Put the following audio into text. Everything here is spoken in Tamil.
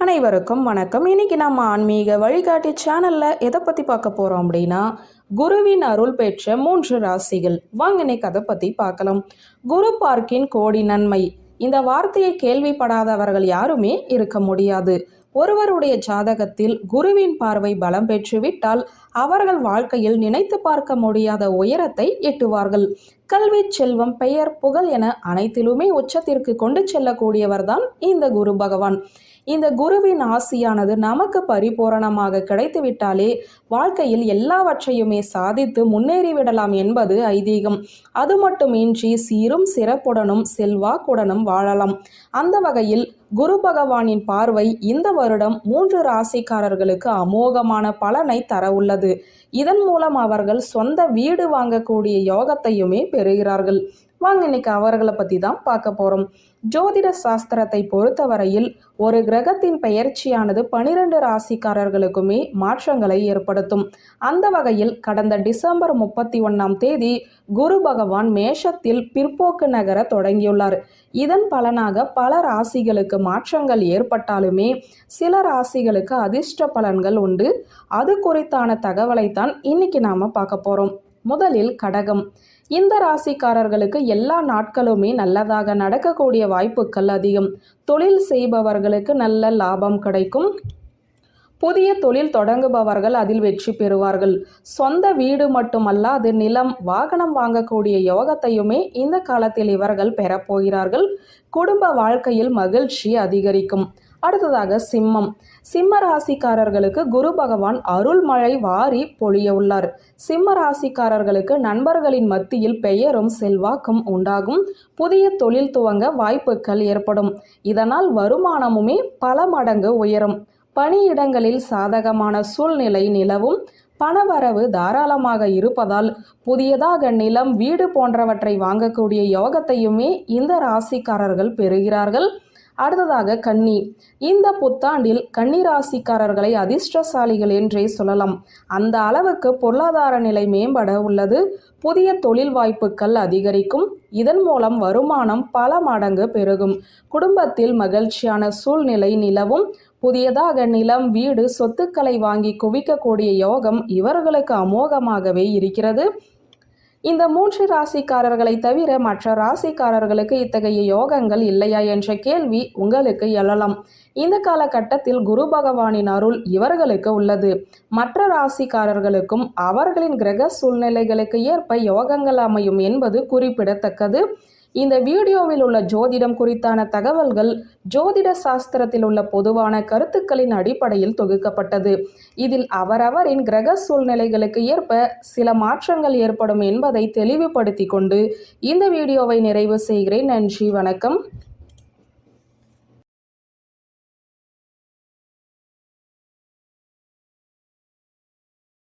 அனைவருக்கும் வணக்கம். இன்னைக்கு நம்ம ஆன்மீக வழிகாட்டி சேனல்ல எதை பத்தி பார்க்க போறோம் அப்படின்னா குருவின் அருள் பெற்ற மூன்று ராசிகள். வாங்க இன்னைக்கு அதை பத்தி பார்க்கலாம். குரு பார்க்கின் கோடி நன்மை. இந்த வார்த்தையை கேள்விப்படாதவர்கள் யாருமே இருக்க முடியாது. ஒருவருடைய ஜாதகத்தில் குருவின் பார்வை பலம் பெற்றுவிட்டால் அவர்கள் வாழ்க்கையில் நினைத்து பார்க்க முடியாத உயரத்தை எட்டுவார்கள். கல்வி செல்வம் பெயர் புகழ் என அனைத்திலுமே உச்சத்திற்கு கொண்டு செல்லக்கூடியவர்தான் இந்த குரு பகவான். இந்த குருவின் ஆசியானது நமக்கு பரிபூரணமாக கிடைத்துவிட்டாலே வாழ்க்கையில் எல்லாவற்றையுமே சாதித்து முன்னேறிவிடலாம் என்பது ஐதீகம். அது மட்டுமின்றி சீரும் சிறப்புடனும் செல்வாக்குடனும் வாழலாம். அந்த வகையில் குரு பகவானின் பார்வை இந்த வருடம் மூன்று ராசிக்காரர்களுக்கு அமோகமான பலனை தர உள்ளது இதன் மூலம் அவர்கள் சொந்த வீடு வாங்கக்கூடிய யோகத்தையுமே பெறுகிறார்கள். வாங்க இன்னைக்கு அவர்களை பற்றி தான் பார்க்க போகிறோம் ஜோதிட சாஸ்திரத்தை பொறுத்தவரையில் ஒரு கிரகத்தின் பெயர்ச்சியானது பனிரெண்டு ராசிக்காரர்களுக்குமே மாற்றங்களை ஏற்படுத்தும். அந்த வகையில் கடந்த டிசம்பர் முப்பத்தி ஒன்றாம் தேதி குரு பகவான் மேஷத்தில் பிற்போக்கு நகர தொடங்கியுள்ளார். இதன் பலனாக பல ராசிகளுக்கு மாற்றங்கள் ஏற்பட்டாலுமே சில ராசிகளுக்கு அதிர்ஷ்ட பலன்கள் உண்டு. அது குறித்தான தகவலைத்தான் இன்னைக்கு நாம பார்க்க போறோம். முதலில் கடகம். இந்த ராசிக்காரர்களுக்கு எல்லா நாட்களுமே நல்லதாக நடக்கக்கூடிய வாய்ப்புகள் அதிகம். தொழில் செய்பவர்களுக்கு நல்ல லாபம் கிடைக்கும். புதிய தொழில் தொடங்குபவர்கள் அதில் வெற்றி பெறுவார்கள். சொந்த வீடு மட்டுமல்லாது நிலம் வாகனம் வாங்கக்கூடிய யோகத்தையுமே இந்த காலத்தில் இவர்கள் பெறப்போகிறார்கள். குடும்ப வாழ்க்கையில் மகிழ்ச்சி அதிகரிக்கும். அடுத்ததாக சிம்மம். சிம்ம ராசிக்காரர்களுக்கு குரு பகவான் அருள்மழை வாரி பொழிய உள்ளார் சிம்ம ராசிக்காரர்களுக்கு நண்பர்களின் மத்தியில் பெயரும் செல்வாக்கும் உண்டாகும். புதிய தொழில் துவங்க வாய்ப்புகள் ஏற்படும். இதனால் வருமானமுமே பல மடங்கு உயரும். பணியிடங்களில் சாதகமான சூழ்நிலை நிலவும். பணவரவு தாராளமாக இருப்பதால் புதியதாக நிலம் வீடு போன்றவற்றை வாங்கக்கூடிய யோகத்தையுமே இந்த ராசிக்காரர்கள் பெறுகிறார்கள். அடுத்ததாக கன்னி. இந்த புத்தாண்டில் கன்னி ராசிக்காரர்களை அதிர்ஷ்டசாலிகள் என்றே சொல்லலாம். அந்த அளவுக்கு பொருளாதார நிலை மேம்பட உள்ளது. புதிய தொழில் வாய்ப்புகள் அதிகரிக்கும். இதன் மூலம் வருமானம் பல மடங்கு பெருகும். குடும்பத்தில் மகிழ்ச்சியான சூழ்நிலை நிலவும். புதியதாக நிலம் வீடு சொத்துக்களை வாங்கி குவிக்கக்கூடிய யோகம் இவர்களுக்கு அமோகமாகவே இருக்கிறது. இந்த மூன்று ராசிக்காரர்களை தவிர மற்ற ராசிக்காரர்களுக்கு இத்தகைய யோகங்கள் இல்லையா என்ற கேள்வி உங்களுக்கு எழலாம். இந்த காலகட்டத்தில் குரு பகவானின் அருள் இவர்களுக்கு உள்ளது. மற்ற ராசிக்காரர்களுக்கும் அவர்களின் கிரக சூழ்நிலைகளுக்கு ஏற்ப யோகங்கள் அமையும் என்பது குறிப்பிடத்தக்கது. இந்த வீடியோவில் உள்ள ஜோதிடம் குறித்தான தகவல்கள் ஜோதிட சாஸ்திரத்தில் உள்ள பொதுவான கருத்துக்களின் அடிப்படையில் தொகுக்கப்பட்டது. இதில் அவரவரின் கிரக சூழ்நிலைகளுக்கு ஏற்ப சில மாற்றங்கள் ஏற்படும் என்பதை தெளிவுபடுத்தி கொண்டு இந்த வீடியோவை நிறைவு செய்கிறேன். நன்றி வணக்கம்.